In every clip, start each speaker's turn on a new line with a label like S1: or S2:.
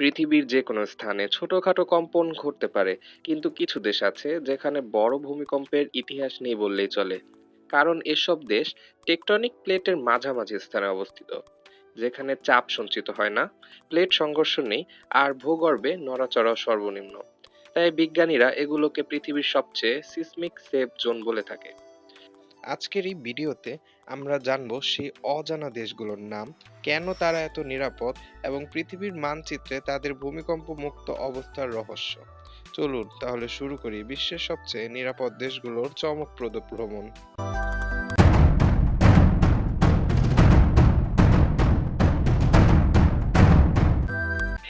S1: পৃথিবীর যে কোনো স্থানে ছোটখাটো কম্পন ঘটতে পারে, কিন্তু কিছু দেশ আছে যেখানে বড় ভূমিকম্পের ইতিহাস নেই বললেই চলে। কারণ এসব দেশ টেকটনিক প্লেটের মাঝামাঝি স্থানে অবস্থিত, যেখানে চাপ সঞ্চিত হয় না, প্লেট সংঘর্ষ নেই, আর ভূগর্ভে নড়াচড়া সর্বনিম্ন। তাই বিজ্ঞানীরা এগুলোকে পৃথিবীর সবচেয়ে সিসমিক সেফ জোন বলে থাকে। আজকের এই ভিডিওতে আমরা জানব সেই অজানা দেশগুলোর নাম, কেন তারা এত নিরাপদ এবং পৃথিবীর মানচিত্রে তাদের ভূমিকম্প মুক্ত অবস্থার রহস্য। চলুন তাহলে শুরু করি বিশ্বের সবচেয়ে নিরাপদ দেশগুলোর চমকপ্রদ ভ্রমণ।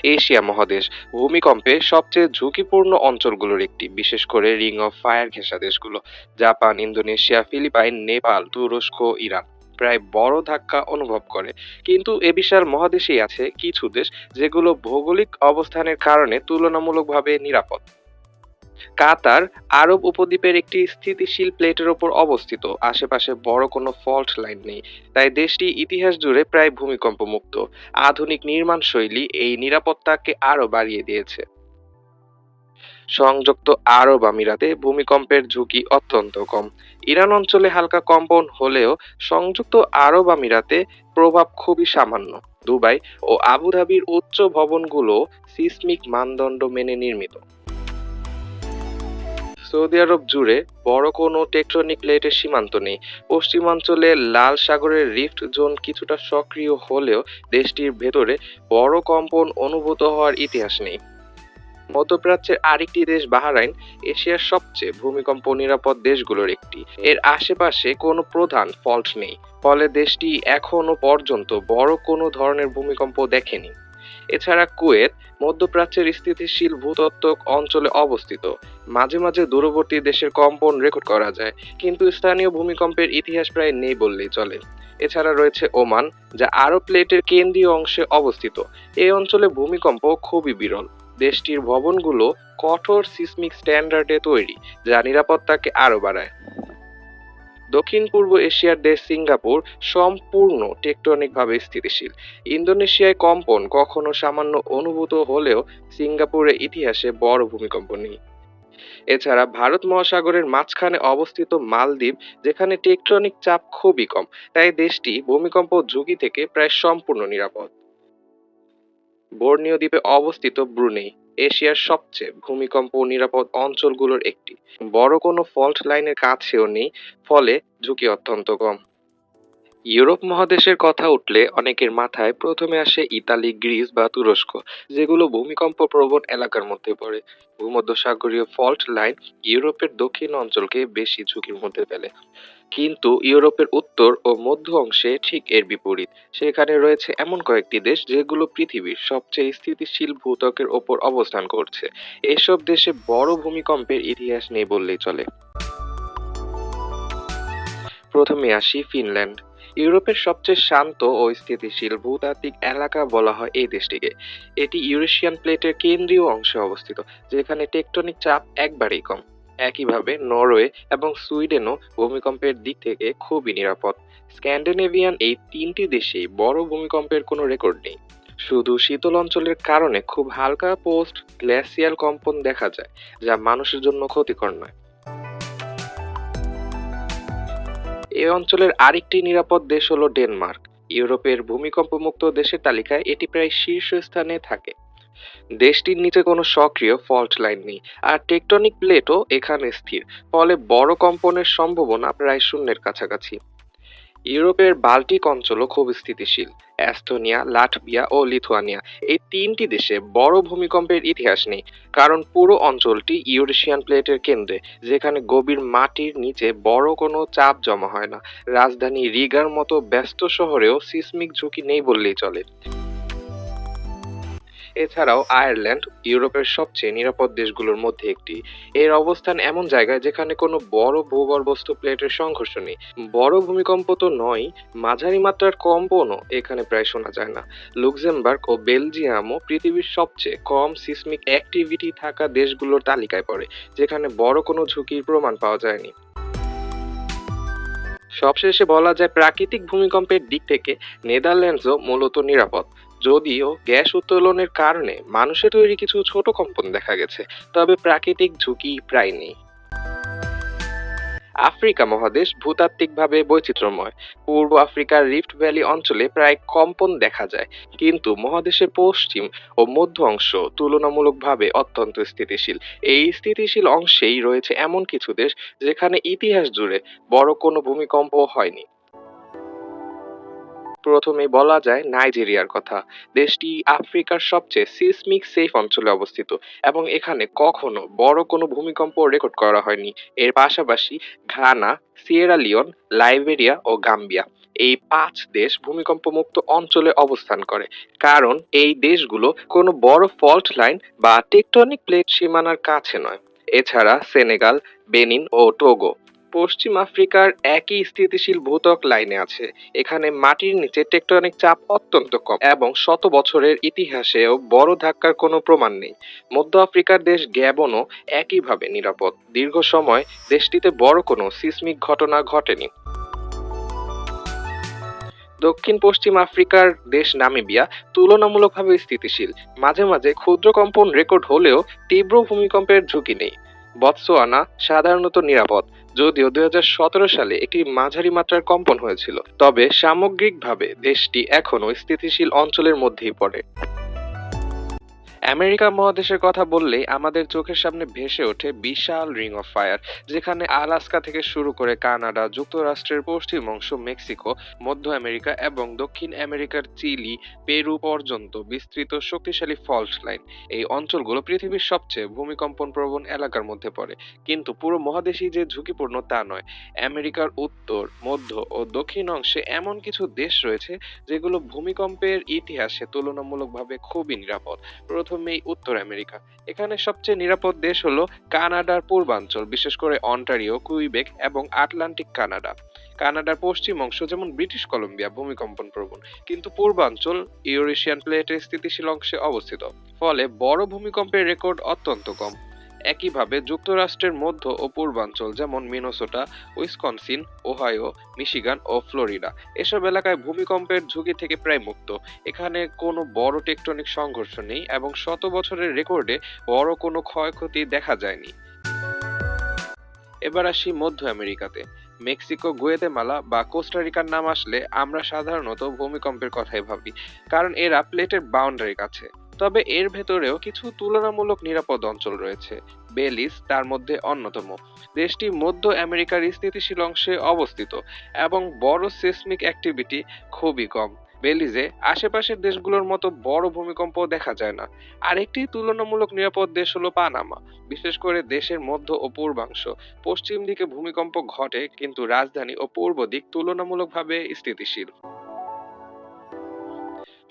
S1: এশিয়া মহাদেশ। ভূমিকম্পে সবচেয়ে ঝুঁকিপূর্ণ অঞ্চলগুলোর একটি, বিশেষ করে রিং অফ ফায়ার ঘেঁষা দেশগুলো জাপান, ইন্দোনেশিয়া, ফিলিপাইন, নেপাল, তুরস্ক, ইরান প্রায় বড় ধাক্কা অনুভব করে। কিন্তু এ বিশাল মহাদেশেই আছে কিছু দেশ যেগুলো ভৌগোলিক অবস্থানের কারণে তুলনামূলকভাবে নিরাপদ। কাতার আরব উপদ্বীপের একটি স্থিতিশীল প্লেটের ওপর অবস্থিত। আশেপাশে বড় কোনো ফল্ট লাইন নেই। তাই দেশটি ইতিহাস জুড়ে প্রায় ভূমিকম্প মুক্ত আধুনিক নির্মাণ শৈলী এই নিরাপত্তাকে আরও বাড়িয়ে দিয়েছে। সংযুক্ত আরব আমিরাতে ভূমিকম্পের ঝুঁকি অত্যন্ত কম। ইরান অঞ্চলে হালকা কম্পন হলেও সংযুক্ত আরব আমিরাতে প্রভাব খুবই সামান্য। দুবাই ও আবুধাবির উচ্চ ভবনগুলো সিসমিক মানদণ্ড মেনে নির্মিত। সৌদি আরব জুড়ে বড় কোনো টেকটনিক প্লেটের সীমান্ত নেই। পশ্চিমাঞ্চলে লাল সাগরের রিফট জোন কিছুটা সক্রিয় হলেও দেশটির ভেতরে বড় কম্পন অনুভূত হওয়ার ইতিহাস নেই। মধ্যপ্রাচ্যের আরেকটি দেশ বাহরাইন, এশিয়ার সবচেয়ে ভূমিকম্প নিরাপদ দেশগুলোর একটি। এর আশেপাশে কোনো প্রধান ফল্ট নেই, ফলে দেশটি এখনও পর্যন্ত বড় কোনো ধরনের ভূমিকম্প দেখেনি। এছাড়া কুয়েত, মধ্যপ্রাচ্যের স্থিতিশীল ভূতত্ত্বক অঞ্চলে অবস্থিত। মাঝে মাঝে দূরবর্তী দেশের কম্পন রেকর্ড করা যায়, কিন্তু স্থানীয় ভূমিকম্পের ইতিহাস প্রায় নেই বললেই চলে। এছাড়া রয়েছে ওমান, যা আরব প্লেটের কেন্দ্রীয় অংশে অবস্থিত। এই অঞ্চলে ভূমিকম্প খুবই বিরল। দেশটির ভবনগুলো কঠোর সিসমিক স্ট্যান্ডার্ডে তৈরি, যা নিরাপত্তাকে আরও বাড়ায়। দক্ষিণ পূর্ব এশিয়ার দেশ সিঙ্গাপুর সম্পূর্ণ টেকটনিকভাবে স্থিতিশীল। ইন্দোনেশিয়ায় কম্পন কখনো সামান্য অনুভূত হলেও সিঙ্গাপুরের ইতিহাসে বড় ভূমিকম্প নেই। এছাড়া ভারত মহাসাগরের মাঝখানে অবস্থিত মালদ্বীপ, যেখানে টেকটনিক চাপ খুবই কম, তাই দেশটি ভূমিকম্প ঝুঁকি থেকে প্রায় সম্পূর্ণ নিরাপদ। বোর্নিও দ্বীপে অবস্থিত ব্রুনেই। এশিয়ার সবচেয়ে ভূমিকম্প নিরাপদ অঞ্চলগুলোর একটি। বড় কোনো ফল্ট লাইনের কাছেও নেই, ফলে ঝুঁকি অত্যন্ত কম। ইউরোপ মহাদেশের কথা উঠলে অনেকের মাথায় প্রথমে আসে ইতালি, গ্রিস বা তুরস্ক, যেগুলো ভূমিকম্প প্রবণ এলাকার মধ্যে পড়ে। ভূমধ্যসাগরীয় ফল্ট লাইন ইউরোপের দক্ষিণ অঞ্চলকে বেশি ঝুঁকির মধ্যে ফেলে। কিন্তু ইউরোপের উত্তর ও মধ্য অংশে ঠিক এর বিপরীত। সেখানে রয়েছে এমন কয়েকটি দেশ যেগুলো পৃথিবীর সবচেয়ে স্থিতিশীল ভূত্বকের ওপর অবস্থান করছে। এসব দেশে বড় ভূমিকম্পের ইতিহাস নেই বললেই চলে। প্রথমে আসি ফিনল্যান্ড। ইউরোপের সবচেয়ে শান্ত ও স্থিতিশীল ভূতাত্ত্বিক এলাকা বলা হয় এই দেশটিকে। এটি ইউরেশিয়ান প্লেটের কেন্দ্রীয় অংশে অবস্থিত, যেখানে টেকটনিক চাপ একবারেই কম। একইভাবে নরওয়ে এবং সুইডেনও ভূমিকম্পের দিক থেকে খুবই নিরাপদ। স্ক্যান্ডিনেভিয়ান এই তিনটি দেশেই বড় ভূমিকম্পের কোনো রেকর্ড নেই। শুধু শীতল অঞ্চলের কারণে খুব হালকা পোস্ট গ্লেসিয়াল কম্পন দেখা যায়, যা মানুষের জন্য ক্ষতিকর নয়। এই অঞ্চলের আরেকটি নিরাপদ দেশ হল ডেনমার্ক। ইউরোপের ভূমিকম্পমুক্ত দেশের তালিকায় এটি প্রায় শীর্ষস্থানে থাকে। দেশটির নিচে কোনো সক্রিয় ফল্ট লাইন নেই, আর টেকটনিক প্লেটও এখানে স্থির, ফলে বড় কম্পনের সম্ভাবনা প্রায় শূন্যের কাছাকাছি। ইউরোপের বাল্টিক অঞ্চলও খুব স্থিতিশীল অ্যাস্তোনিয়া লাটভিয়া ও লিথুয়ানিয়া। এই তিনটি দেশে বড় ভূমিকম্পের ইতিহাস নেই, কারণ পুরো অঞ্চলটি ইউরেশিয়ান প্লেটের কেন্দ্রে, যেখানে গভীর মাটির নিচে বড় কোনো চাপ জমা হয় না। রাজধানী রিগার মতো ব্যস্ত শহরেও সিসমিক ঝুঁকি নেই বললেই চলে। এছাড়াও আয়ারল্যান্ড ইউরোপের সবচেয়ে নিরাপদ দেশগুলোর মধ্যে একটি। এর অবস্থান এমন জায়গায় যেখানে কোনো বড় ভূগর্ভস্থ প্লেটের সংঘর্ষ নেই। বড় ভূমিকম্প তো নয় মাঝারি মাত্রার কম্পনও এখানে প্রায় শোনা যায় না। লুক্সেমবার্গ ও বেলজিয়ামও পৃথিবীর সবচেয়ে কম সিসমিক অ্যাক্টিভিটি থাকা দেশগুলোর তালিকায় পড়ে, যেখানে বড় কোনো ঝুঁকির প্রমাণ পাওয়া যায়নি। সবশেষে বলা যায় প্রাকৃতিক ভূমিকম্পের দিক থেকে নেদারল্যান্ডসও মূলত নিরাপদ। যদিও গ্যাস উত্তোলনের কারণে মানুষের তৈরি কিছু ছোট কম্পন দেখা গেছে, তবে প্রাকৃতিক ঝুঁকি প্রায় নেই। আফ্রিকা মহাদেশ ভূতাত্ত্বিকভাবে বৈচিত্র্যময়। পূর্ব আফ্রিকার রিফট ভ্যালি অঞ্চলে প্রায় কম্পন দেখা যায়, কিন্তু মহাদেশের পশ্চিম ও মধ্য অংশ তুলনামূলকভাবে অত্যন্ত স্থিতিশীল। এই স্থিতিশীল অংশেই রয়েছে এমন কিছু দেশ যেখানে ইতিহাস জুড়ে বড় কোনো ভূমিকম্প হয়নি। প্রথমে বলা যায় নাইজেরিয়ার কথা। দেশটি আফ্রিকার সবচেয়ে সিসমিক সেফ অঞ্চলে অবস্থিত এবং এখানে কখনো বড় কোনো ভূমিকম্প রেকর্ড করা হয়নি। এর পাশাপাশি ঘানা, সিয়েরা লিওন, লাইবেরিয়া ও গাম্বিয়া এই পাঁচ দেশ ভূমিকম্প মুক্ত অঞ্চলে অবস্থান করে। কারণ এই দেশগুলো কোনো বড় ফল্ট লাইন বা টেকটনিক প্লেট সীমানার কাছে নয়। এছাড়া সেনেগাল, বেনিন ও টোগো পশ্চিম আফ্রিকার একই স্থিতিশীল ভূত্বক লাইনে আছে। এখানে মাটির নিচে টেকটনিক চাপ অত্যন্ত কম এবং শত বছরের ইতিহাসেও বড় ধাক্কার কোনো প্রমাণ নেই। মধ্য আফ্রিকার দেশ গ্যাবনও একইভাবে নিরাপদ। দীর্ঘ সময় দেশটিতে বড় কোনো সিসমিক ঘটনা ঘটেনি। দক্ষিণ পশ্চিম আফ্রিকার দেশ নামিবিয়া তুলনামূলকভাবে স্থিতিশীল। মাঝে মাঝে ক্ষুদ্র কম্পন রেকর্ড হলেও তীব্র ভূমিকম্পের ঝুঁকি নেই। বতসোয়ানা সাধারণত নিরাপদ। যদিও দু হাজার সতেরো সালে একটি মাঝারি মাত্রার কম্পন হয়েছিল, তবে সামগ্রিকভাবে দেশটি এখনও স্থিতিশীল অঞ্চলের মধ্যেই পড়ে। আমেরিকা মহাদেশের কথা বললেই আমাদের চোখের সামনে ভেসে ওঠে বিশাল রিং অফ ফায়ার, যেখানে আলাস্কা থেকে শুরু করে কানাডা, যুক্তরাষ্ট্রের পশ্চিম অংশ মেক্সিকো, মধ্য আমেরিকা এবং দক্ষিণ আমেরিকার চিলি, পেরু পর্যন্ত বিস্তৃত শক্তিশালী ফল্ট লাইন। এই অঞ্চলগুলো পৃথিবীর সবচেয়ে ভূমিকম্পন প্রবণ এলাকার মধ্যে পড়ে। কিন্তু পুরো মহাদেশই যে ঝুঁকিপূর্ণ তা নয়। আমেরিকার উত্তর, মধ্য ও দক্ষিণ অংশে এমন কিছু দেশ রয়েছে যেগুলো ভূমিকম্পের ইতিহাসে তুলনামূলকভাবে খুবই নিরাপদ। প্রথমেই উত্তর আমেরিকা। এখানে সবচেয়ে নিরাপদ দেশ হলো কানাডার পূর্বাঞ্চল, বিশেষ করে অন্টারিও, কুইবেক এবং আটলান্টিক কানাডা। কানাডার পশ্চিম অংশ যেমন ব্রিটিশ কলম্বিয়া, ভূমিকম্পন প্রবণ, কিন্তু পূর্বাঞ্চল ইউরেশিয়ান প্লেটের স্থিতিশীল অংশে অবস্থিত। ফলে বড় ভূমিকম্পের রেকর্ড অত্যন্ত কম। একইভাবে যুক্তরাষ্ট্রের মধ্য ও পূর্বাঞ্চল, যেমন মিনোসোটা, উইসকনসিন, ওহাইও, মিশিগান ও ফ্লোরিডা, এসব এলাকায় ভূমিকম্পের ঝুঁকি থেকে প্রায় মুক্ত। এখানে কোনো বড় টেকটনিক সংঘর্ষ নেই এবং শত বছরের রেকর্ডে বড় কোনো ক্ষয়ক্ষতি দেখা যায়নি। এবার আসি মধ্য আমেরিকাতে। মেক্সিকো, গুয়েতেমালা বা কোস্টারিকার নাম আসলে আমরা সাধারণত ভূমিকম্পের কথাই ভাবি, কারণ এরা প্লেটের বাউন্ডারির কাছে। তবে এর ভেতরেও কিছু তুলনামূলক নিরাপদ অঞ্চল রয়েছে। বেলিস তার মধ্যে অন্যতম। দেশটি মধ্য আমেরিকার স্থিতিশীল অংশে অবস্থিত এবং বড় সিসমিক অ্যাক্টিভিটি খুবই কম। বেলিজে আশেপাশের দেশগুলোর মতো বড় ভূমিকম্প দেখা যায় না। আরেকটি তুলনামূলক নিরাপদ দেশ হলো পানামা। বিশেষ করে দেশের মধ্য ও পূর্বাংশ। পশ্চিম দিকে ভূমিকম্প ঘটে, কিন্তু রাজধানী ও পূর্ব দিক তুলনামূলকভাবে স্থিতিশীল।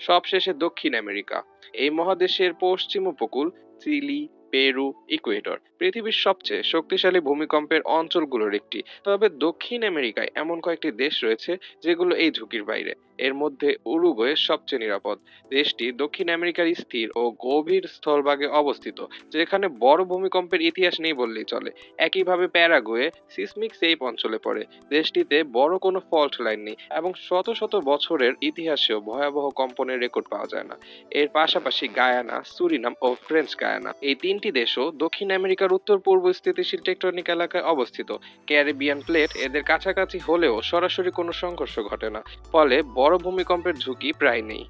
S1: সবশেষে দক্ষিণ আমেরিকা। এই মহাদেশের পশ্চিম উপকূল চিলি পেরু, ইকুয়েডর, পৃথিবীর সবচেয়ে শক্তিশালী ভূমিকম্পের অঞ্চলগুলোর একটি। তবে দক্ষিণ আমেরিকায় এমন কয়েকটি দেশ রয়েছে যেগুলো এই ঝুঁকির বাইরে। এর মধ্যে উরুগুয়ে সবচেয়ে নিরাপদ। দেশটি দক্ষিণ আমেরিকার স্থির ও গভীর স্থলভাগে অবস্থিত, যেখানে বড় ভূমিকম্পের ইতিহাস নেই বললেই চলে। একইভাবে প্যারাগুয়ে সিসমিক সেফ অঞ্চলে পড়ে। দেশটিতে বড় কোনো ফল্ট লাইন নেই এবং শত শত বছরের ইতিহাসেও ভয়াবহ কম্পনের রেকর্ড পাওয়া যায় না। এর পাশাপাশি গায়ানা, সুরিনাম ও ফ্রেঞ্চ গায়ানা এই তিনটি দেশও দক্ষিণ আমেরিকার উত্তর পূর্ব স্থিতিশীল টেকটনিক এলাকায় অবস্থিত। ক্যারিবিয়ান প্লেট এদের কাছাকাছি হলেও সরাসরি কোনো সংঘর্ষ ঘটে না, ফলে বড় ভূমিকম্পের ঝুঁকি প্রায় নেই।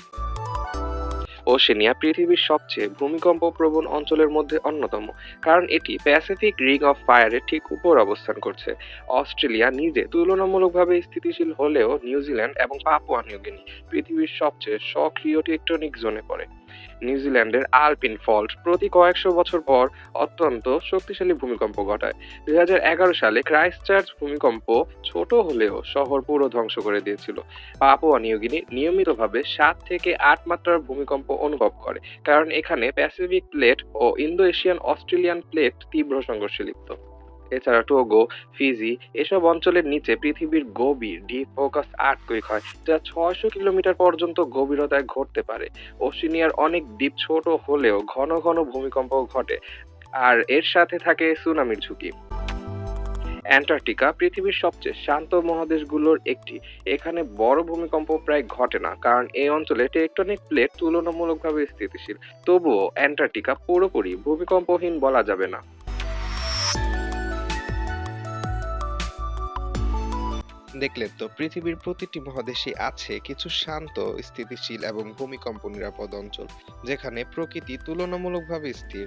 S1: ওশেনিয়া পৃথিবীর সবচেয়ে ভূমিকম্প প্রবণ অঞ্চলের মধ্যে অন্যতম, কারণ এটি প্যাসিফিক রিং অফ ফায়ারের ঠিক উপর অবস্থান করছে। অস্ট্রেলিয়া নিজে তুলনামূলকভাবে স্থিতিশীল হলেও নিউজিল্যান্ড এবং পাপুয়া নিউগিনি পৃথিবীর সবচেয়ে সক্রিয় টেকটনিক জোনে পড়ে। নিউজিল্যান্ডের আলপিন ফল্ট প্রতি কয়েকশো বছর পর অত্যন্ত শক্তিশালী ভূমিকম্প ঘটায়। দুই হাজার এগারো সালে ক্রাইস্টচার্চ ভূমিকম্প ছোট হলেও শহর পুরো ধ্বংস করে দিয়েছিল। পাপুয়া নিউগিনি নিয়মিতভাবে সাত থেকে আট মাত্রার ভূমিকম্প অনুভব করে, কারণ এখানে প্যাসিফিক প্লেট ও ইন্দো এশিয়ান অস্ট্রেলিয়ান প্লেট তীব্র সংঘর্ষে লিপ্ত। এছাড়া টোগো, ফিজি এসব অঞ্চলের নিচে পৃথিবীর গভীর ডিপ ফোকাস আর্থকুইক হয়, যা ছয়শো কিলোমিটার পর্যন্ত গভীরতায় ঘটতে পারে। ওশিনিয়ার অনেক দ্বীপ ছোট হলেও ঘন ঘন ভূমিকম্প ঘটে, আর এর সাথে থাকে সুনামির ঝুঁকি। অ্যান্টার্কটিকা পৃথিবীর সবচেয়ে শান্ত মহাদেশগুলোর একটি। এখানে বড় ভূমিকম্প প্রায় ঘটে না, কারণ এই অঞ্চলে টেকটনিক প্লেট তুলনামূলকভাবে স্থিতিশীল। তবুও অ্যান্টার্কটিকা পুরোপুরি ভূমিকম্পহীন বলা যাবে না।
S2: দেখলেন তো, পৃথিবীর প্রতিটি মহাদেশে আছে কিছু শান্ত, স্থিতিশীল এবং ভূমিকম্প নিরাপদ অঞ্চল, যেখানে প্রকৃতি তুলনামূলকভাবে স্থির।